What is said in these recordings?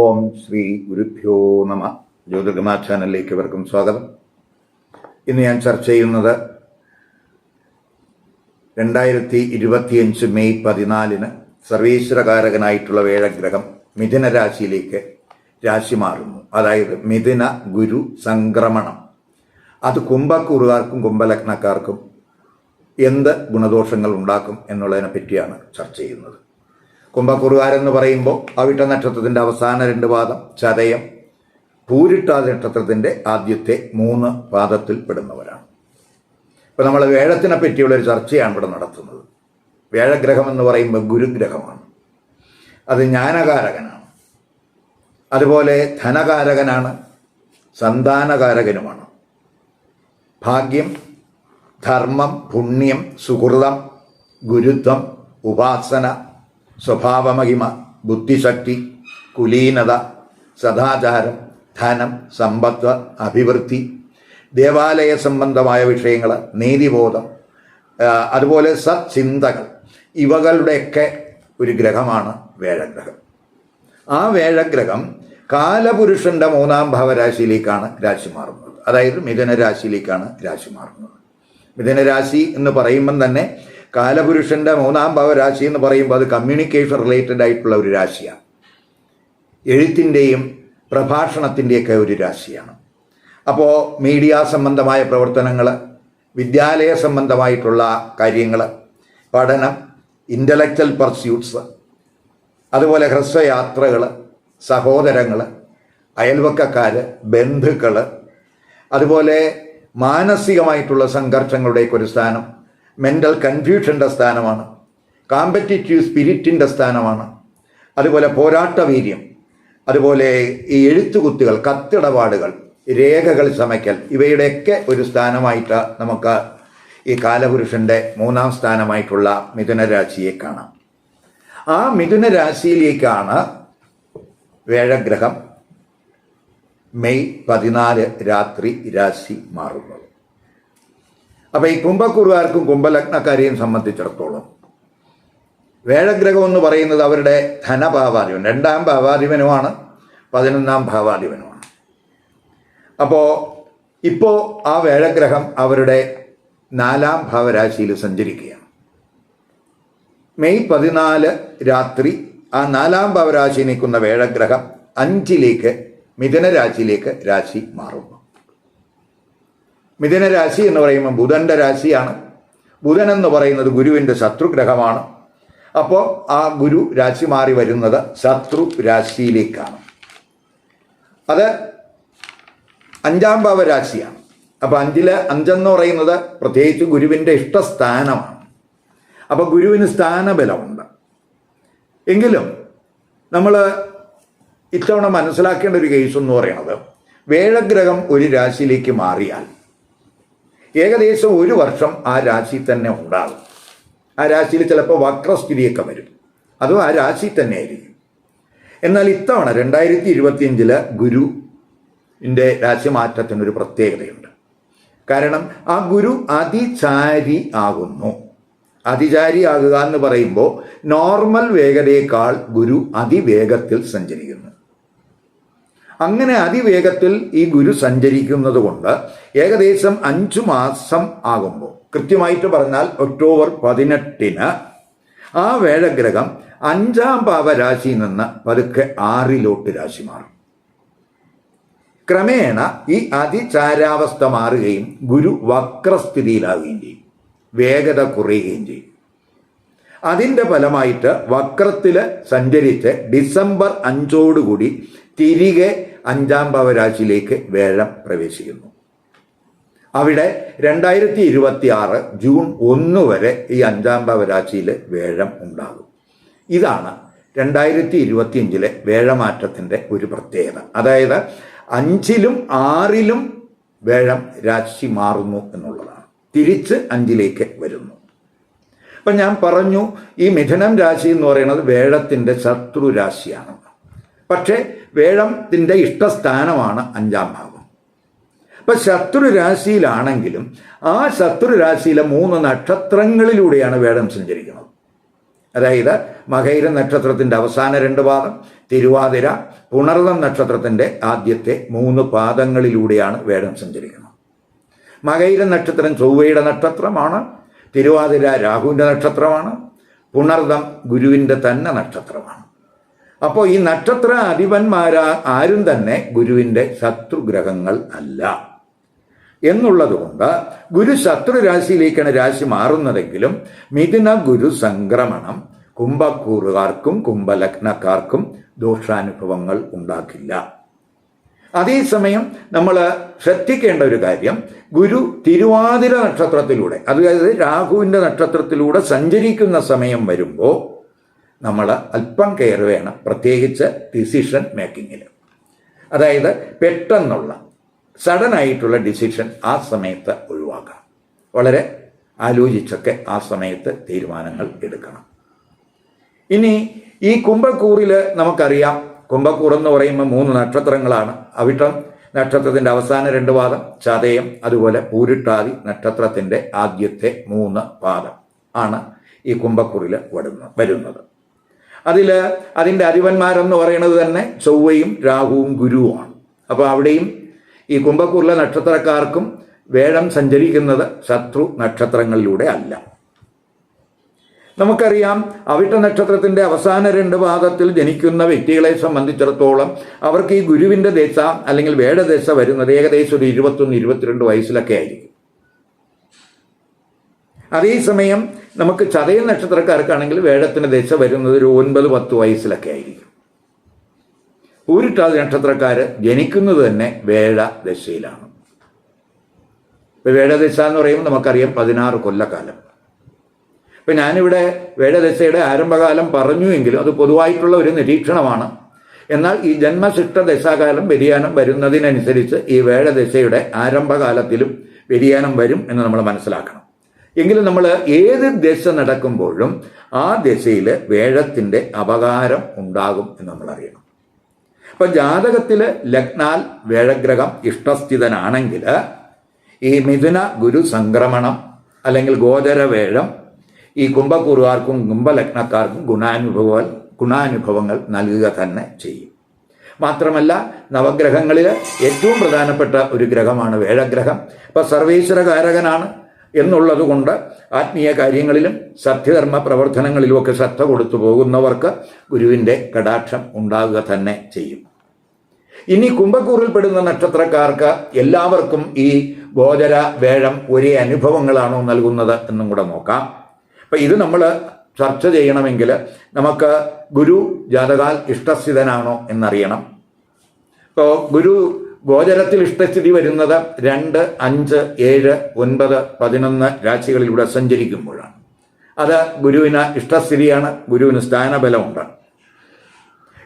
ഓം ശ്രീ ഗുരുഭ്യോ നമ. ജ്യോതിർഗമാ ചാനലിലേക്ക് ഇവർക്കും സ്വാഗതം. ഇന്ന് ഞാൻ ചർച്ച ചെയ്യുന്നത് രണ്ടായിരത്തി ഇരുപത്തിയഞ്ച് മെയ് പതിനാലിന് സർവീശ്വരകാരകനായിട്ടുള്ള വേഴഗ്രഹം മിഥുന രാശിയിലേക്ക് രാശി മാറുന്നു. അതായത് മിഥുന ഗുരു സംക്രമണം. അത് കുംഭക്കൂറുകാർക്കും കുംഭലഗ്നക്കാർക്കും എന്ത് ഗുണദോഷങ്ങൾ ഉണ്ടാക്കും എന്നുള്ളതിനെ പറ്റിയാണ് ചർച്ച ചെയ്യുന്നത്. കുംഭക്കുറുകാരെന്ന് പറയുമ്പോൾ അവിട്ട നക്ഷത്രത്തിന്റെ അവസാന രണ്ട് പാദം ചതയം പൂരിട്ടാതി നക്ഷത്രത്തിന്റെ ആദ്യത്തെ മൂന്ന് പാദത്തിൽ പെടുന്നവരാണ്. ഇപ്പം നമ്മൾ വേഴത്തിനെ പറ്റിയുള്ള ഒരു ചർച്ചയാണ് ഇവിടെ നടത്തുന്നത്. വേഴഗ്രഹം എന്ന് പറയുമ്പോൾ ഗുരുഗ്രഹമാണ്. അത് ജ്ഞാനകാരകനാണ്. അതുപോലെ ധനകാരകനാണ് സന്താനകാരകനുമാണ്. ഭാഗ്യം ധർമ്മം പുണ്യം സുഹൃതം ഗുരുത്വം ഉപാസന സ്വഭാവമഹിമ ബുദ്ധിശക്തി കുലീനത സദാചാരം ധനം സമ്പത്ത് അഭിവൃദ്ധി ദേവാലയ സംബന്ധമായ വിഷയങ്ങൾ നീതിബോധം അതുപോലെ സത്ചിന്തകൾ ഇവകളുടെയൊക്കെ ഒരു ഗ്രഹമാണ് വേഴഗ്രഹം. ആ വേഴഗ്രഹം കാലപുരുഷന്റെ മൂന്നാം ഭാവരാശിയിലേക്കാണ് രാശി മാറുന്നത്. അതായത് മിഥുനരാശിയിലേക്കാണ് രാശി മാറുന്നത്. മിഥുനരാശി എന്ന് പറയുമ്പം തന്നെ കാലപുരുഷന്റെ മൂന്നാം ഭാവരാശി എന്ന് പറയുമ്പോൾ അത് കമ്മ്യൂണിക്കേഷൻ റിലേറ്റഡ് ആയിട്ടുള്ള ഒരു രാശിയാണ്. എഴുത്തിന്റെയും പ്രഭാഷണത്തിന്റെയൊക്കെ ഒരു രാശിയാണ്. അപ്പോൾ മീഡിയ സംബന്ധമായ പ്രവർത്തനങ്ങൾ വിദ്യാലയ സംബന്ധമായിട്ടുള്ള കാര്യങ്ങൾ പഠനം ഇന്റലക്ച്വൽ പർസ്യൂട്ട്സ് അതുപോലെ ഹ്രസ്വയാത്രകൾ സഹോദരങ്ങൾ അയൽവക്കക്കാർ ബന്ധുക്കൾ അതുപോലെ മാനസികമായിട്ടുള്ള സംഘർഷങ്ങളുടെയൊക്കെ ഒരു സ്ഥാനം മെന്റൽ കൺഫ്യൂഷന്റെ സ്ഥാനമാണ്. കാമ്പറ്റീറ്റീവ് സ്പിരിറ്റിന്റെ സ്ഥാനമാണ്. അതുപോലെ പോരാട്ടവീര്യം. അതുപോലെ ഈ എഴുത്തുകുത്തുകൾ കത്തിടപാടുകൾ രേഖകൾ ചമയ്ക്കൽ ഇവയുടെയൊക്കെ ഒരു സ്ഥാനമായിട്ട് നമുക്ക് ഈ കാലപുരുഷന്റെ മൂന്നാം സ്ഥാനമായിട്ടുള്ള മിഥുനരാശിയെ കാണാം. ആ മിഥുനരാശിയിലേക്കാണ് വേഴഗ്രഹം മെയ് പതിനാല് രാത്രി രാശി മാറുന്നത്. അപ്പം ഈ കുംഭക്കുറുകാർക്കും കുംഭലഗ്നക്കാരെയും സംബന്ധിച്ചിടത്തോളം വേഴഗ്രഹം എന്ന് പറയുന്നത് അവരുടെ ധനഭാവാധിപൻ രണ്ടാം ഭാവാധിപനുമാണ് പതിനൊന്നാം ഭാവാധിപനുമാണ്. അപ്പോൾ ഇപ്പോൾ ആ വേഴഗ്രഹം അവരുടെ നാലാം ഭാവരാശിയിൽ സഞ്ചരിക്കുകയാണ്. മെയ് പതിനാല് രാത്രി ആ നാലാം ഭാവരാശി നിൽക്കുന്ന വേഴഗ്രഹം അഞ്ചിലേക്ക് മിഥുന രാശിയിലേക്ക് രാശി മാറുന്നു. മിഥുന രാശി എന്ന് പറയുമ്പോൾ ബുധന്റെ രാശിയാണ്. ബുധൻ എന്ന് പറയുന്നത് ഗുരുവിന്റെ ശത്രുഗ്രഹമാണ്. അപ്പോൾ ആ ഗുരു രാശി മാറി വരുന്നത് ശത്രു രാശിയിലേക്കാണ്. അത് അഞ്ചാം ഭാവ രാശിയാണ്. അപ്പോൾ അഞ്ചിൽ അഞ്ചെന്ന് പറയുന്നത് പ്രത്യേകിച്ച് ഗുരുവിന്റെ ഇഷ്ടസ്ഥാനമാണ്. അപ്പോൾ ഗുരുവിന് സ്ഥാനബലമുണ്ട്. എങ്കിലും നമ്മൾ ഇത്തവണ മനസ്സിലാക്കേണ്ട ഒരു കേസ് എന്ന് പറയുന്നത് വേഴഗ്രഹം ഒരു രാശിയിലേക്ക് മാറിയാൽ ഏകദേശം ഒരു വർഷം ആ രാശി തന്നെ ഉണ്ടാകും. ആ രാശിയിൽ ചിലപ്പോൾ വക്രസ്ഥിതിയൊക്കെ വരും. അതും ആ രാശി തന്നെ ആയിരിക്കും. എന്നാൽ ഇത്തവണ രണ്ടായിരത്തി ഇരുപത്തിയഞ്ചിൽ ഗുരുവിന്റെ രാശിമാറ്റത്തിനൊരു പ്രത്യേകതയുണ്ട്. കാരണം ആ ഗുരു അതിചാരി ആകുന്നു. അതിചാരി ആകുക എന്ന് പറയുമ്പോൾ നോർമൽ വേഗതയേക്കാൾ ഗുരു അതിവേഗത്തിൽ സഞ്ചരിക്കുന്നു. അങ്ങനെ അതിവേഗത്തിൽ ഈ ഗുരു സഞ്ചരിക്കുന്നത് കൊണ്ട് ഏകദേശം അഞ്ചു മാസം ആകുമ്പോൾ കൃത്യമായിട്ട് പറഞ്ഞാൽ ഒക്ടോബർ പതിനെട്ടിന് ആ വേഴഗ്രഹം അഞ്ചാം പാവരാശിയിൽ നിന്ന് പതുക്കെ ആറിലോട്ട് രാശി മാറും. ക്രമേണ ഈ അതിചാരാവസ്ഥ മാറുകയും ഗുരു വക്രസ്ഥിതിയിലാവുകയും ചെയ്യും. വേഗത കുറയുകയും ചെയ്യും. അതിന്റെ ഫലമായിട്ട് വക്രത്തിൽ സഞ്ചരിച്ച് ഡിസംബർ അഞ്ചോടുകൂടി തിരികെ അഞ്ചാം ഭാവരാശിയിലേക്ക് വേഴം പ്രവേശിക്കുന്നു. അവിടെ രണ്ടായിരത്തി ഇരുപത്തി ആറ് ജൂൺ ഒന്ന് വരെ ഈ അഞ്ചാം ഭാവരാശിയിൽ വേഴം ഉണ്ടാകും. ഇതാണ് രണ്ടായിരത്തി ഇരുപത്തിയഞ്ചിലെ വേഴമാറ്റത്തിന്റെ ഒരു പ്രത്യേകത. അതായത് അഞ്ചിലും ആറിലും വേഴം രാശി മാറുന്നു എന്നുള്ളതാണ്. തിരിച്ച് അഞ്ചിലേക്ക് വരുന്നു. അപ്പം ഞാൻ പറഞ്ഞു ഈ മിഥുനം രാശി എന്ന് പറയുന്നത് വേഴത്തിന്റെ ശത്രു രാശിയാണ്. പക്ഷേ വേഴത്തിന്റെ ഇഷ്ടസ്ഥാനമാണ് അഞ്ചാം ഭാവം ഇപ്പം ശത്രു രാശിയിലാണെങ്കിലും ആ ശത്രു രാശിയിലെ മൂന്ന് നക്ഷത്രങ്ങളിലൂടെയാണ് വേഴം സഞ്ചരിക്കുന്നത്. അതായത് മകൈര നക്ഷത്രത്തിന്റെ അവസാന രണ്ട് പാദം തിരുവാതിര പുണർതം നക്ഷത്രത്തിന്റെ ആദ്യത്തെ മൂന്ന് പാദങ്ങളിലൂടെയാണ് വേടം സഞ്ചരിക്കുന്നത്. മകൈര നക്ഷത്രം ചൊവ്വയുടെ നക്ഷത്രമാണ് തിരുവാതിര രാഹുവിന്റെ നക്ഷത്രമാണ് പുണർദം ഗുരുവിന്റെ തന്നെ നക്ഷത്രമാണ്. അപ്പോൾ ഈ നക്ഷത്ര അധിപന്മാരാ ആരും തന്നെ ഗുരുവിന്റെ ശത്രുഗ്രഹങ്ങൾ അല്ല. എന്നുള്ളതുകൊണ്ട് ഗുരു ശത്രു രാശിയിലേക്കാണ് രാശി മാറുന്നതെങ്കിലും മിഥുന ഗുരു സംക്രമണം കുംഭക്കൂറുകാർക്കും കുംഭലഗ്നക്കാർക്കും ദോഷാനുഭവങ്ങൾ ഉണ്ടാക്കില്ല അതേസമയം നമ്മൾ ശ്രദ്ധിക്കേണ്ട ഒരു കാര്യം ഗുരു തിരുവാതിര നക്ഷത്രത്തിലൂടെ അതായത് രാഹുവിന്റെ നക്ഷത്രത്തിലൂടെ സഞ്ചരിക്കുന്ന സമയം വരുമ്പോൾ നമ്മൾ അല്പം കെയർ വേണം പ്രത്യേകിച്ച് ഡിസിഷൻ മേക്കിങ്ങിൽ അതായത് പെട്ടെന്നുള്ള സഡൻ ആയിട്ടുള്ള ഡിസിഷൻ ആ സമയത്ത് ഒഴിവാക്കാം വളരെ ആലോചിച്ചൊക്കെ ആ സമയത്ത് തീരുമാനങ്ങൾ എടുക്കണം. ഇനി ഈ കുംഭക്കൂറിൽ നമുക്കറിയാം കുംഭക്കൂർ എന്ന് പറയുമ്പോൾ മൂന്ന് നക്ഷത്രങ്ങളാണ്. അവിട്ടം നക്ഷത്രത്തിന്റെ അവസാന രണ്ട് പാദം ചതയം അതുപോലെ പൂരിട്ടാതി നക്ഷത്രത്തിന്റെ ആദ്യത്തെ മൂന്ന് പാദം ആണ് ഈ കുംഭക്കുറിൽ വരുന്ന വരുന്നത്. അതിൽ അതിന്റെ അധിപന്മാരെന്ന് പറയുന്നത് തന്നെ ചൊവ്വയും രാഹുവും ഗുരുവുമാണ്. അപ്പോൾ അവിടെയും ഈ കുംഭക്കൂറിലെ നക്ഷത്രക്കാർക്കും വേഴം സഞ്ചരിക്കുന്നത് ശത്രു നക്ഷത്രങ്ങളിലൂടെ അല്ല. നമുക്കറിയാം അവിട്ട നക്ഷത്രത്തിന്റെ അവസാന രണ്ട് ഭാഗത്തിൽ ജനിക്കുന്ന വ്യക്തികളെ സംബന്ധിച്ചിടത്തോളം അവർക്ക് ഈ ഗുരുവിന്റെ ദശ അല്ലെങ്കിൽ വേടദശ വരുന്നത് ഏകദേശം ഒരു ഇരുപത്തൊന്ന് ഇരുപത്തിരണ്ട് വയസ്സിലൊക്കെ ആയിരിക്കും. അതേസമയം നമുക്ക് ചതയ നക്ഷത്രക്കാർക്കാണെങ്കിൽ വേടത്തിന്റെ ദശ വരുന്നത് ഒരു ഒൻപത് പത്ത് വയസ്സിലൊക്കെ ആയിരിക്കും. ഊരിട്ടാതി നക്ഷത്രക്കാർ ജനിക്കുന്നത് തന്നെ വേഴ ദശയിലാണ് വേഴദശ എന്ന് പറയുമ്പോൾ നമുക്കറിയാം പതിനാറ് കൊല്ലക്കാലം. ഇപ്പം ഞാനിവിടെ വേദദശയുടെ ആരംഭകാലം പറഞ്ഞു എങ്കിലും അത് പൊതുവായിട്ടുള്ള ഒരു നിരീക്ഷണമാണ്. എന്നാൽ ഈ ജന്മശിഷ്ട ദശാകാലം വ്യതിയാനം വരുന്നതിനനുസരിച്ച് ഈ വേഴദശയുടെ ആരംഭകാലത്തിലും വ്യതിയാനം വരും എന്ന് നമ്മൾ മനസ്സിലാക്കണം. എങ്കിലും നമ്മൾ ഏത് ദശ നടക്കുമ്പോഴും ആ ദശയിൽ വേഴത്തിന്റെ അപകാരം ഉണ്ടാകും എന്ന് നമ്മൾ അറിയണം. അപ്പം ജാതകത്തിൽ ലഗ്നാൽ വേഴഗ്രഹം ഇഷ്ടസ്ഥിതനാണെങ്കിൽ ഈ മിഥുന ഗുരു സംക്രമണം അല്ലെങ്കിൽ ഗോചര വേഴം ഈ കുംഭക്കുറുകാർക്കും കുംഭലഗ്നക്കാർക്കും ഗുണാനുഭവ ഗുണാനുഭവങ്ങൾ നൽകുക തന്നെ ചെയ്യും. മാത്രമല്ല നവഗ്രഹങ്ങളിൽ ഏറ്റവും പ്രധാനപ്പെട്ട ഒരു ഗ്രഹമാണ് വേഴഗ്രഹം. ഇപ്പോൾ സർവീശ്വരകാരകനാണ് എന്നുള്ളതുകൊണ്ട് ആത്മീയ കാര്യങ്ങളിലും സത്യധർമ്മ പ്രവർത്തനങ്ങളിലുമൊക്കെ ശ്രദ്ധ കൊടുത്തു പോകുന്നവർക്ക് ഗുരുവിന്റെ കടാക്ഷം ഉണ്ടാകുക തന്നെ ചെയ്യും. ഇനി കുംഭക്കൂറിൽപ്പെടുന്ന നക്ഷത്രക്കാർക്ക് എല്ലാവർക്കും ഈ ഗോചര വേഴം ഒരേ അനുഭവങ്ങളാണോ നൽകുന്നത് എന്നും കൂടെ നോക്കാം. അപ്പം ഇത് നമ്മൾ ചർച്ച ചെയ്യണമെങ്കിൽ നമുക്ക് ഗുരു ജാതകാൽ ഇഷ്ടസ്ഥിതനാണോ എന്നറിയണം. ഇപ്പോൾ ഗുരു ഗോചരത്തിൽ ഇഷ്ടസ്ഥിതി വരുന്നത് രണ്ട് അഞ്ച് ഏഴ് ഒൻപത് പതിനൊന്ന് രാശികളിലൂടെ സഞ്ചരിക്കുമ്പോഴാണ്. അത് ഗുരുവിന് ഇഷ്ടസ്ഥിതിയാണ് ഗുരുവിന് സ്ഥാനബലമുണ്ട്.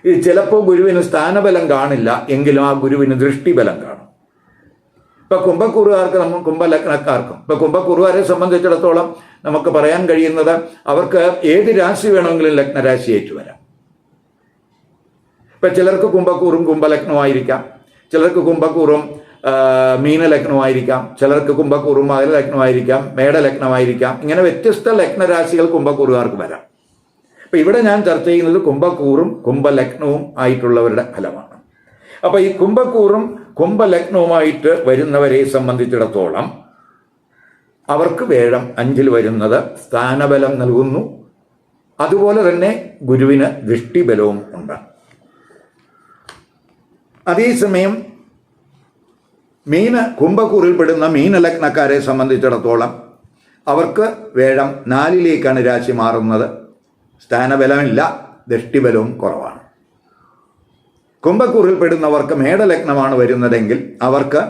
ഇത് ചിലപ്പോൾ ഗുരുവിന് സ്ഥാനബലം കാണില്ല എങ്കിലും ആ ഗുരുവിന് ദൃഷ്ടിബലം കാണും. ഇപ്പൊ കുംഭക്കുറുകാർക്ക് നമ്മൾ കുംഭലഗ്നക്കാർക്കും ഇപ്പൊ കുംഭക്കുറുകാരെ സംബന്ധിച്ചിടത്തോളം നമുക്ക് പറയാൻ കഴിയുന്നത് അവർക്ക് ഏത് രാശി വേണമെങ്കിലും ലഗ്നരാശി ഏറ്റുവരാം. ഇപ്പൊ ചിലർക്ക് കുംഭക്കൂറും കുംഭലഗ്നമായിരിക്കാം ചിലർക്ക് കുംഭക്കൂറും മീനലഗ്നമായിരിക്കാം ചിലർക്ക് കുംഭക്കൂറും മകരലഗ്നമായിരിക്കാം മേടലഗ്നമായിരിക്കാം ഇങ്ങനെ വ്യത്യസ്ത ലഗ്നരാശികൾ കുംഭക്കൂറുകാർക്ക് വരാം. അപ്പൊ ഇവിടെ ഞാൻ ചർച്ച ചെയ്യുന്നത് കുംഭക്കൂറും കുംഭലഗ്നവും ആയിട്ടുള്ളവരുടെ ഫലമാണ്. അപ്പൊ ഈ കുംഭക്കൂറും കുംഭലഗ്നവുമായിട്ട് വരുന്നവരെ സംബന്ധിച്ചിടത്തോളം അവർക്ക് വേഴം അഞ്ചിൽ വരുന്നത് സ്ഥാനബലം നൽകുന്നു. അതുപോലെ തന്നെ ഗുരുവിന് ദൃഷ്ടിബലവും ഉണ്ട്. അതേസമയം മീന കുംഭക്കൂറിൽപ്പെടുന്ന മീനലഗ്നക്കാരെ സംബന്ധിച്ചിടത്തോളം അവർക്ക് വേഴം നാലിലേക്കാണ് രാശി മാറുന്നത്. സ്ഥാനബലമില്ല ദൃഷ്ടിബലവും കുറവാണ്. കുംഭക്കൂറിൽപ്പെടുന്നവർക്ക് മേടലഗ്നമാണ് വരുന്നതെങ്കിൽ അവർക്ക്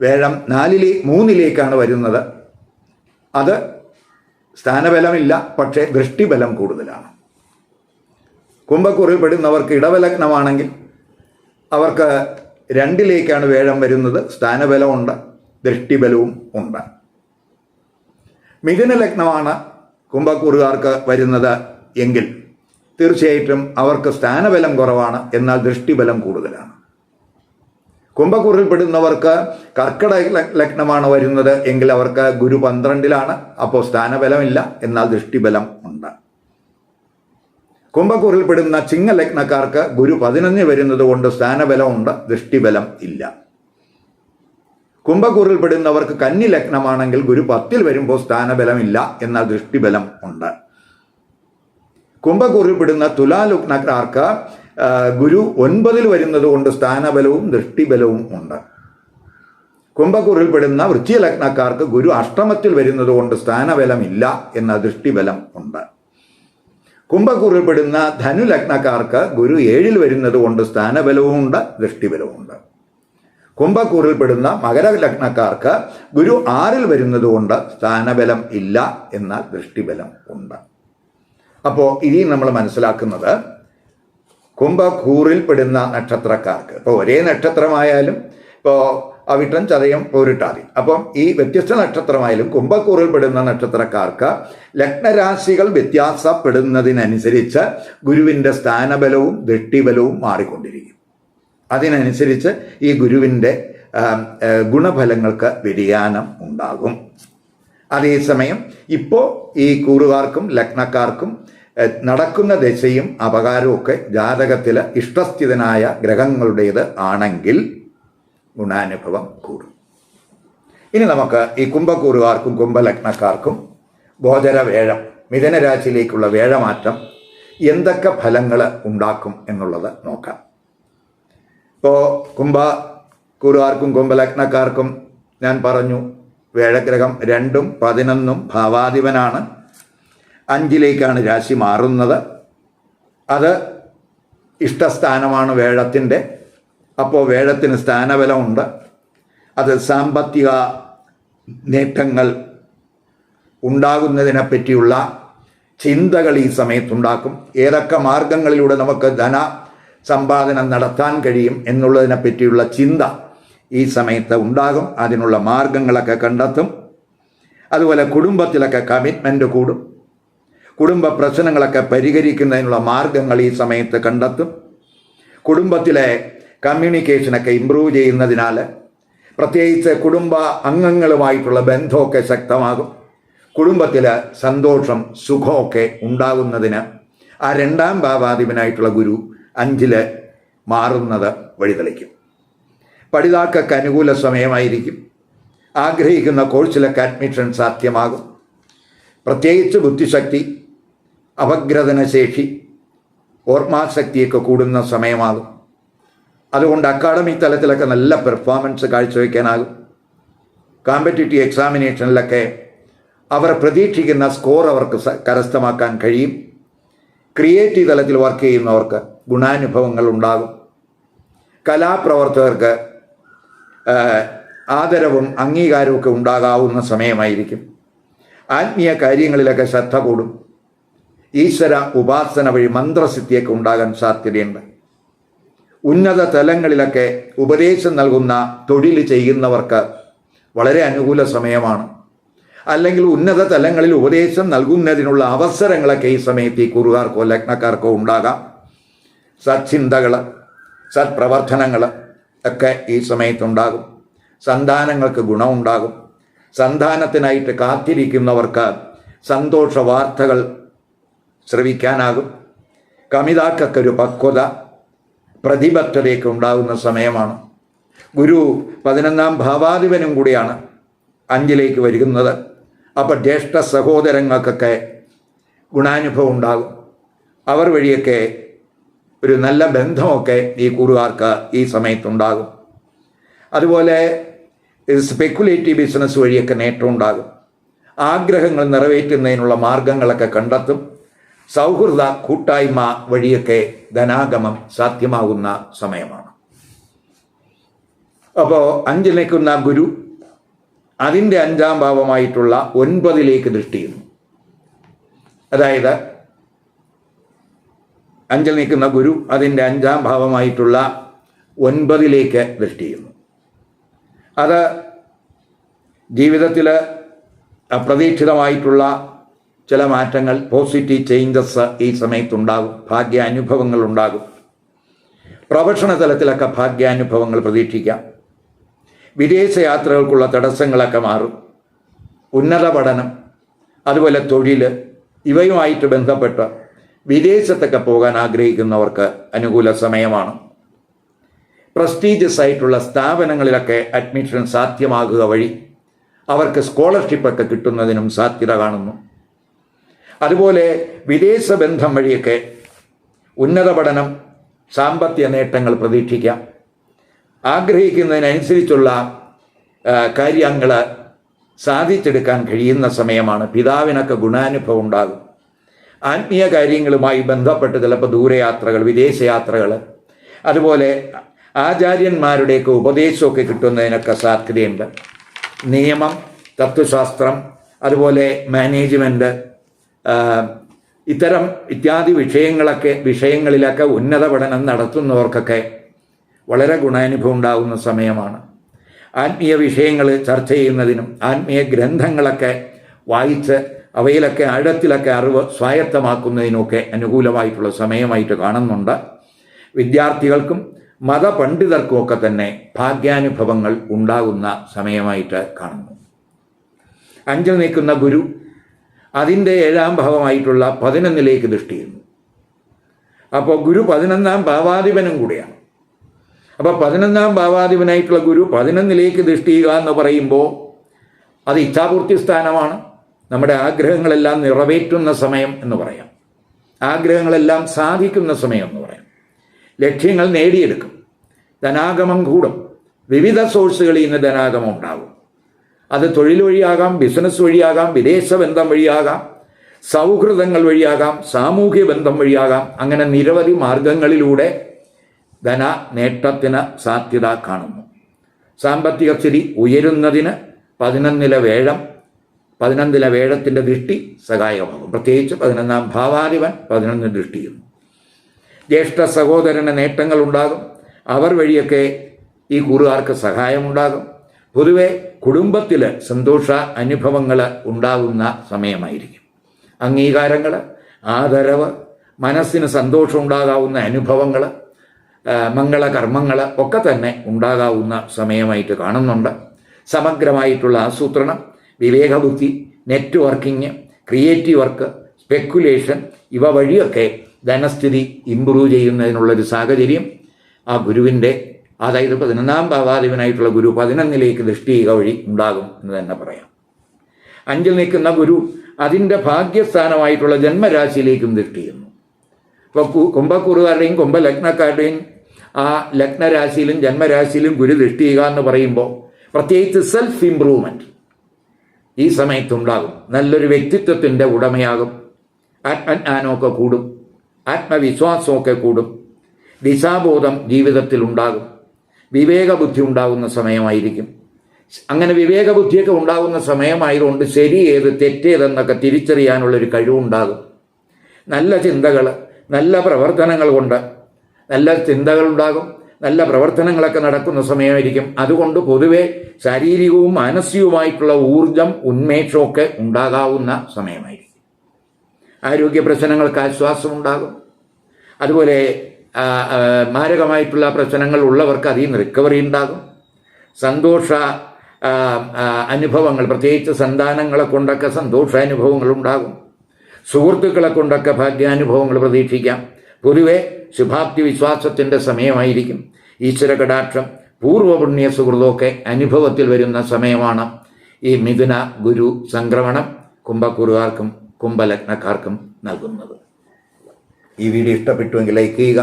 വേഴം നാലിലേ മൂന്നിലേക്കാണ് വരുന്നത്. അത് സ്ഥാനബലമില്ല പക്ഷേ ദൃഷ്ടിബലം കൂടുതലാണ്. കുംഭക്കൂറിൽപ്പെടുന്നവർക്ക് ഇടവലഗ്നമാണെങ്കിൽ അവർക്ക് രണ്ടിലേക്കാണ് വേഴം വരുന്നത് സ്ഥാനബലമുണ്ട് ദൃഷ്ടിബലവും ഉണ്ട്. മിഥുന ലഗ്നമാണ് കുംഭക്കൂറുകാർക്ക് വരുന്നത് എങ്കിൽ തീർച്ചയായിട്ടും അവർക്ക് സ്ഥാനബലം കുറവാണ് എന്നാൽ ദൃഷ്ടിബലം കൂടുതലാണ്. കുംഭക്കൂറിൽപ്പെടുന്നവർക്ക് കർക്കിടക ലഗ്നമാണ് വരുന്നത് എങ്കിൽ അവർക്ക് ഗുരു പന്ത്രണ്ടിലാണ് അപ്പോൾ സ്ഥാനബലമില്ല എന്നാൽ ദൃഷ്ടിബലം ഉണ്ട്. കുംഭക്കുറിൽപ്പെടുന്ന ചിങ്ങ ലഗ്നക്കാർക്ക് ഗുരു പതിനൊന്ന് വരുന്നത് കൊണ്ട് സ്ഥാനബലമുണ്ട് ദൃഷ്ടിബലം ഇല്ല. കുംഭക്കൂറിൽപ്പെടുന്നവർക്ക് കന്നി ലഗ്നമാണെങ്കിൽ ഗുരു പത്തിൽ വരുമ്പോൾ സ്ഥാനബലമില്ല എന്നാൽ ദൃഷ്ടിബലം ഉണ്ട്. കുംഭക്കൂറിൽപ്പെടുന്ന തുലാലുഗ്നക്കാർക്ക് ഗുരു ഒൻപതിൽ വരുന്നത് കൊണ്ട് സ്ഥാനബലവും ദൃഷ്ടിബലവും ഉണ്ട്. കുംഭക്കൂറിൽപ്പെടുന്ന വൃശ്ചിലഗ്നക്കാർക്ക് ഗുരു അഷ്ടമത്തിൽ വരുന്നത് കൊണ്ട് സ്ഥാനബലമില്ല എന്ന ദൃഷ്ടിബലം ഉണ്ട്. കുംഭക്കൂറിൽപ്പെടുന്ന ധനുലഗ്നക്കാർക്ക് ഗുരു ഏഴിൽ വരുന്നത് കൊണ്ട് സ്ഥാനബലവുമുണ്ട് ദൃഷ്ടിബലവുമുണ്ട് കുംഭക്കൂറിൽപ്പെടുന്ന മകരലഗ്നക്കാർക്ക് ഗുരു ആറിൽ വരുന്നത് കൊണ്ട് സ്ഥാനബലം ഇല്ല എന്ന ദൃഷ്ടിബലം ഉണ്ട്. അപ്പോൾ ഇനി നമ്മൾ മനസ്സിലാക്കുന്നത് കുംഭക്കൂറിൽപ്പെടുന്ന നക്ഷത്രക്കാർക്ക്. ഇപ്പോൾ ഒരേ നക്ഷത്രമായാലും ഇപ്പോൾ അവിട്ടം ചതയം പോരിട്ടാതി. അപ്പം ഈ വ്യത്യസ്ത നക്ഷത്രമായാലും കുംഭക്കൂറിൽ പെടുന്ന നക്ഷത്രക്കാർക്ക് ലഗ്നരാശികൾ വ്യത്യാസപ്പെടുന്നതിനനുസരിച്ച് ഗുരുവിന്റെ സ്ഥാനബലവും ദൃഷ്ടിബലവും മാറിക്കൊണ്ടിരിക്കും. അതിനനുസരിച്ച് ഈ ഗുരുവിന്റെ ഗുണഫലങ്ങൾക്ക് വ്യതിയാനം ഉണ്ടാകും. അതേസമയം ഇപ്പോൾ ഈ കൂറുകാർക്കും ലഗ്നക്കാർക്കും നടക്കുന്ന ദശയും അപകാരവും ജാതകത്തിൽ ഇഷ്ടസ്ഥിതനായ ഗ്രഹങ്ങളുടേത് ആണെങ്കിൽ ഗുണാനുഭവം കൂടും. ഇനി നമുക്ക് ഈ കുംഭക്കൂറുകാർക്കും കുംഭലഗ്നക്കാർക്കും ഗോചര വേഴം മിഥുനരാശിയിലേക്കുള്ള വേഴമാറ്റം എന്തൊക്കെ ഫലങ്ങൾ ഉണ്ടാക്കും എന്നുള്ളത് നോക്കാം. ഇപ്പോൾ കുംഭ കൂറുകാർക്കും കുംഭലഗ്നക്കാർക്കും ഞാൻ പറഞ്ഞു വേഴഗ്രഹം രണ്ടും പതിനൊന്നും ഭാവാധിപനാണ്. അഞ്ചിലേക്കാണ് രാശി മാറുന്നത്. അത് ഇഷ്ടസ്ഥാനമാണ് വേഴത്തിന്റെ അപ്പോൾ വേഴത്തിന് സ്ഥാനബലമുണ്ട്. അത് സാമ്പത്തിക നേട്ടങ്ങൾ ഉണ്ടാകുന്നതിനെ പറ്റിയുള്ള ചിന്തകൾ ഈ സമയത്തുണ്ടാക്കും. ഏതൊക്കെ മാർഗങ്ങളിലൂടെ നമുക്ക് ധന സമ്പാദനം നടത്താൻ കഴിയും എന്നുള്ളതിനെ പറ്റിയുള്ള ചിന്ത ഈ സമയത്ത് ഉണ്ടാകും. അതിനുള്ള മാർഗങ്ങളൊക്കെ കണ്ടെത്തും. അതുപോലെ കുടുംബത്തിലൊക്കെ കമ്മിറ്റ്മെന്റ് കൂടും. കുടുംബ പ്രശ്നങ്ങളൊക്കെ പരിഹരിക്കുന്നതിനുള്ള മാർഗങ്ങൾ ഈ സമയത്ത് കണ്ടെത്തും. കുടുംബത്തിലെ കമ്മ്യൂണിക്കേഷനൊക്കെ ഇമ്പ്രൂവ് ചെയ്യുന്നതിനാൽ പ്രത്യേകിച്ച് കുടുംബ അംഗങ്ങളുമായിട്ടുള്ള ബന്ധമൊക്കെ ശക്തമാകും. കുടുംബത്തിൽ സന്തോഷം സുഖമൊക്കെ ഉണ്ടാകുന്നതിന് ആ രണ്ടാം ഭാവാധിപനായിട്ടുള്ള ഗുരു അഞ്ചിൽ മാറുന്നത് വഴിതെളിക്കും. പഠിതാക്കൾക്ക് അനുകൂല സമയമായിരിക്കും. ആഗ്രഹിക്കുന്ന കോഴ്സിലൊക്കെ അഡ്മിഷൻ സാധ്യമാകും. പ്രത്യേകിച്ച് ബുദ്ധിശക്തി അപഗ്രഥനശേഷി ഓർമ്മാശക്തിയൊക്കെ കൂടുന്ന സമയമാകും. അതുകൊണ്ട് അക്കാഡമിക് തലത്തിലൊക്കെ നല്ല പെർഫോമൻസ് കാഴ്ചവെക്കാനാകും. കോമ്പറ്റേറ്റീവ് എക്സാമിനേഷനിലൊക്കെ അവർ പ്രതീക്ഷിക്കുന്ന സ്കോർ അവർക്ക് കരസ്ഥമാക്കാൻ കഴിയും. ക്രിയേറ്റീവ് തലത്തിൽ വർക്ക് ചെയ്യുന്നവർക്ക് ഗുണാനുഭവങ്ങൾ ഉണ്ടാകും. കലാപ്രവർത്തകർക്ക് ആദരവും അംഗീകാരവും ഒക്കെ ഉണ്ടാകാവുന്ന സമയമായിരിക്കും. ആത്മീയ കാര്യങ്ങളിലൊക്കെ ശ്രദ്ധ കൂടും. ഈശ്വര ഉപാസന വഴി മന്ത്രസിദ്ധിയൊക്കെ ഉണ്ടാകാൻ സാധ്യതയുണ്ട്. ഉന്നത തലങ്ങളിലൊക്കെ ഉപദേശം നൽകുന്ന തൊഴിൽ ചെയ്യുന്നവർക്ക് വളരെ അനുകൂല സമയമാണ്. അല്ലെങ്കിൽ ഉന്നത തലങ്ങളിൽ ഉപദേശം നൽകുന്നതിനുള്ള അവസരങ്ങളൊക്കെ ഈ സമയത്ത് ഈ കുറുകാർക്കോ ലഗ്നക്കാർക്കോ ഉണ്ടാകാം. സത്ചിന്തകൾ സത്പ്രവർത്തനങ്ങൾ ഒക്കെ ഈ സമയത്തുണ്ടാകും. സന്താനങ്ങൾക്ക് ഗുണമുണ്ടാകും. സന്താനത്തിനായിട്ട് കാത്തിരിക്കുന്നവർക്ക് സന്തോഷ വാർത്തകൾ ശ്രവിക്കാനാകും. കമിതാക്കൊക്കെ ഒരു പക്വത പ്രതിബദ്ധതയൊക്കെ ഉണ്ടാകുന്ന സമയമാണ്. ഗുരു പതിനൊന്നാം ഭാവാധിപനും കൂടിയാണ് അഞ്ചിലേക്ക് വരുന്നത്. അപ്പം ജ്യേഷ്ഠ സഹോദരങ്ങൾക്കൊക്കെ ഗുണാനുഭവം ഉണ്ടാകും. അവർ വഴിയൊക്കെ ഒരു നല്ല ബന്ധമൊക്കെ ഈ കൂറുകാർക്ക് ഈ സമയത്തുണ്ടാകും. അതുപോലെ സ്പെക്കുലേറ്റീവ് ബിസിനസ് വഴിയൊക്കെ നേട്ടമുണ്ടാകും. ആഗ്രഹങ്ങൾ നിറവേറ്റുന്നതിനുള്ള മാർഗങ്ങളൊക്കെ കണ്ടെത്തും. സൗഹൃദ കൂട്ടായ്മ വഴിയൊക്കെ ധനാഗമം സാധ്യമാകുന്ന സമയമാണ്. അപ്പോൾ അഞ്ചിൽ നിൽക്കുന്ന ഗുരു അതിന്റെ അഞ്ചാം ഭാവമായിട്ടുള്ള ഒൻപതിലേക്ക് ദൃഷ്ടി ചെയ്യുന്നു. അതായത് അഞ്ചിൽ നിൽക്കുന്ന ഗുരു അതിന്റെ അഞ്ചാം ഭാവമായിട്ടുള്ള ഒൻപതിലേക്ക് ദൃഷ്ടി ചെയ്യുന്നു. അത് ജീവിതത്തിൽ അപ്രതീക്ഷിതമായിട്ടുള്ള ചില മാറ്റങ്ങൾ പോസിറ്റീവ് ചേഞ്ചസ് ഈ സമയത്തുണ്ടാകും ഭാഗ്യാനുഭവങ്ങൾ ഉണ്ടാകും പ്രൊഫഷണൽ തലത്തിലൊക്കെ ഭാഗ്യാനുഭവങ്ങൾ പ്രതീക്ഷിക്കാം. വിദേശ യാത്രകൾക്കുള്ള തടസ്സങ്ങളൊക്കെ മാറും. ഉന്നത പഠനം അതുപോലെ തൊഴിൽ ഇവയുമായിട്ട് ബന്ധപ്പെട്ട് വിദേശത്തൊക്കെ പോകാൻ ആഗ്രഹിക്കുന്നവർക്ക് അനുകൂല സമയമാണ്. പ്രസ്റ്റീജിയസ് ആയിട്ടുള്ള സ്ഥാപനങ്ങളിലൊക്കെ അഡ്മിഷൻ സാധ്യമാകുക വഴി അവർക്ക് സ്കോളർഷിപ്പൊക്കെ കിട്ടുന്നതിനും സാധ്യത കാണുന്നു. അതുപോലെ വിദേശ ബന്ധം വഴിയൊക്കെ ഉന്നത പഠനം സാമ്പത്തിക നേട്ടങ്ങൾ പ്രതീക്ഷിക്കാം. ആഗ്രഹിക്കുന്നതിനനുസരിച്ചുള്ള കാര്യങ്ങൾ സാധിച്ചെടുക്കാൻ കഴിയുന്ന സമയമാണ്. പിതാവിനൊക്കെ ഗുണാനുഭവം ഉണ്ടാകും. ആത്മീയ കാര്യങ്ങളുമായി ബന്ധപ്പെട്ട് ചിലപ്പോൾ ദൂരയാത്രകൾ വിദേശയാത്രകൾ അതുപോലെ ആചാര്യന്മാരുടെയൊക്കെ ഉപദേശമൊക്കെ കിട്ടുന്നതിനൊക്കെ സാധ്യതയുണ്ട്. നിയമം തത്വശാസ്ത്രം അതുപോലെ മാനേജ്മെന്റ് ഇത്തരം ഇത്യാദി വിഷയങ്ങളൊക്കെ വിഷയങ്ങളിലൊക്കെ ഉന്നത പഠനം നടത്തുന്നവർക്കൊക്കെ വളരെ ഗുണാനുഭവം ഉണ്ടാകുന്ന സമയമാണ്. ആത്മീയ വിഷയങ്ങൾ ചർച്ച ചെയ്യുന്നതിനും ആത്മീയ ഗ്രന്ഥങ്ങളൊക്കെ വായിച്ച് അവയിലൊക്കെ ആഴത്തിലൊക്കെ അറിവ് സ്വായത്തമാക്കുന്നതിനുമൊക്കെ അനുകൂലമായിട്ടുള്ള സമയമായിട്ട് കാണുന്നുണ്ട്. വിദ്യാർത്ഥികൾക്കും മതപണ്ഡിതർക്കുമൊക്കെ തന്നെ ഭാഗ്യാനുഭവങ്ങൾ ഉണ്ടാകുന്ന സമയമായിട്ട് കാണുന്നു. അഞ്ചിൽ നിൽക്കുന്ന ഗുരു അതിന്റെ ഏഴാം ഭാവമായിട്ടുള്ള പതിനൊന്നിലേക്ക് ദൃഷ്ടി ചെയ്യുന്നു. അപ്പോൾ ഗുരു പതിനൊന്നാം ഭാവാധിപനും കൂടിയാണ്. അപ്പോൾ പതിനൊന്നാം ഭാവാധിപനായിട്ടുള്ള ഗുരു പതിനൊന്നിലേക്ക് ദൃഷ്ടി ചെയ്യുക എന്ന് പറയുമ്പോൾ അത് ഇച്ഛാപൂർത്തി സ്ഥാനമാണ്. നമ്മുടെ ആഗ്രഹങ്ങളെല്ലാം നിറവേറ്റുന്ന സമയം എന്ന് പറയാം. ആഗ്രഹങ്ങളെല്ലാം സാധിക്കുന്ന സമയം എന്ന് പറയാം. ലക്ഷ്യങ്ങൾ നേടിയെടുക്കും. ധനാഗമം കൂടും. വിവിധ സോഴ്സുകളിൽ നിന്ന് ധനാഗമം ഉണ്ടാകും അത് തൊഴിൽ വഴിയാകാം ബിസിനസ് വഴിയാകാം വിദേശ ബന്ധം വഴിയാകാം സൗഹൃദങ്ങൾ വഴിയാകാം സാമൂഹ്യ ബന്ധം വഴിയാകാം. അങ്ങനെ നിരവധി മാർഗങ്ങളിലൂടെ ധന നേട്ടത്തിന് സാധ്യത കാണുന്നു. സാമ്പത്തിക സ്ഥിതി ഉയരുന്നതിന് പതിനൊന്നില വേഴം പതിനൊന്നില വേഴത്തിന്റെ ദൃഷ്ടി സഹായമാകും പ്രത്യേകിച്ച് പതിനൊന്നാം ഭാവാധിപൻ പതിനൊന്ന് ദൃഷ്ടിയും ജ്യേഷ്ഠ സഹോദരന് നേട്ടങ്ങൾ ഉണ്ടാകും അവർ വഴിയൊക്കെ ഈ കൂറുകാർക്ക് സഹായമുണ്ടാകും. പൊതുവെ കുടുംബത്തിൽ സന്തോഷ അനുഭവങ്ങൾ ഉണ്ടാകുന്ന സമയമായിരിക്കും. അംഗീകാരങ്ങൾ ആദരവ് മനസ്സിന് സന്തോഷം ഉണ്ടാകാവുന്ന അനുഭവങ്ങൾ മംഗളകർമ്മങ്ങൾ ഒക്കെ തന്നെ ഉണ്ടാകാവുന്ന സമയമായിട്ട് കാണുന്നുണ്ട്. സമഗ്രമായിട്ടുള്ള ആസൂത്രണം വിവേകബുദ്ധി നെറ്റ്വർക്കിംഗ് ക്രിയേറ്റീവ് വർക്ക് സ്പെക്കുലേഷൻ ഇവ വഴിയൊക്കെ ധനസ്ഥിതി ഇമ്പ്രൂവ് ചെയ്യുന്നതിനുള്ളൊരു സാഹചര്യം ആ ഗുരുവിന്റെ അതായത് പതിനൊന്നാം ഭാവാധിപനായിട്ടുള്ള ഗുരു പതിനൊന്നിലേക്ക് ദൃഷ്ടി വഴി ഉണ്ടാകും എന്ന് തന്നെ പറയാം. അഞ്ചിൽ നിൽക്കുന്ന ഗുരു അതിന്റെ ഭാഗ്യസ്ഥാനമായിട്ടുള്ള ജന്മരാശിയിലേക്കും ദൃഷ്ടി ചെയ്യുന്നു ഇപ്പോൾ കുംഭക്കുറുകാരുടെയും കുംഭലഗ്നക്കാരുടെയും ആ ലഗ്നരാശിയിലും ജന്മരാശിയിലും ഗുരു ദൃഷ്ടി ചെയ്യുക എന്ന് പറയുമ്പോൾ പ്രത്യേകിച്ച് സെൽഫ് ഇംപ്രൂവ്മെന്റ് ഈ സമയത്തുണ്ടാകും നല്ലൊരു വ്യക്തിത്വത്തിന്റെ ഉടമയാകും. ആത്മജ്ഞാനമൊക്കെ കൂടും. ആത്മവിശ്വാസമൊക്കെ കൂടും. ദിശാബോധം ജീവിതത്തിൽ ഉണ്ടാകും. വിവേകബുദ്ധി ഉണ്ടാകുന്ന സമയമായിരിക്കും. അങ്ങനെ വിവേകബുദ്ധിയൊക്കെ ഉണ്ടാകുന്ന സമയമായതുകൊണ്ട് ശരി ഏത് തെറ്റേതെന്നൊക്കെ തിരിച്ചറിയാനുള്ളൊരു കഴിവുണ്ടാകും. നല്ല ചിന്തകൾ നല്ല പ്രവർത്തനങ്ങൾ കൊണ്ട് നല്ല ചിന്തകളുണ്ടാകും. നല്ല പ്രവർത്തനങ്ങളൊക്കെ നടക്കുന്ന സമയമായിരിക്കും. അതുകൊണ്ട് പൊതുവെ ശാരീരികവും മാനസികവുമായിട്ടുള്ള ഊർജം ഉന്മേഷമൊക്കെ ഉണ്ടാകാവുന്ന സമയമായിരിക്കും. ആരോഗ്യ പ്രശ്നങ്ങൾക്ക് ആശ്വാസമുണ്ടാകും. അതുപോലെ മാരകമായിട്ടുള്ള പ്രശ്നങ്ങൾ ഉള്ളവർക്ക് അതിൽ നിന്ന് റിക്കവറി ഉണ്ടാകും. സന്തോഷ അനുഭവങ്ങൾ പ്രത്യേകിച്ച് സന്താനങ്ങളെ കൊണ്ടൊക്കെ സന്തോഷാനുഭവങ്ങൾ ഉണ്ടാകും. സുഹൃത്തുക്കളെ കൊണ്ടൊക്കെ ഭാഗ്യാനുഭവങ്ങൾ പ്രതീക്ഷിക്കാം. പൊതുവെ ശുഭാപ്തി വിശ്വാസത്തിന്റെ സമയമായിരിക്കും. ഈശ്വര കടാക്ഷം പൂർവപുണ്യ സുഹൃതമൊക്കെ അനുഭവത്തിൽ വരുന്ന സമയമാണ് ഈ മിഥുന ഗുരു സംക്രമണം കുംഭക്കുറുകാർക്കും കുംഭലഗ്നക്കാർക്കും നൽകുന്നത്. ഈ വീഡിയോ ഇഷ്ടപ്പെട്ടുവെങ്കിൽ ലൈക്ക് ചെയ്യുക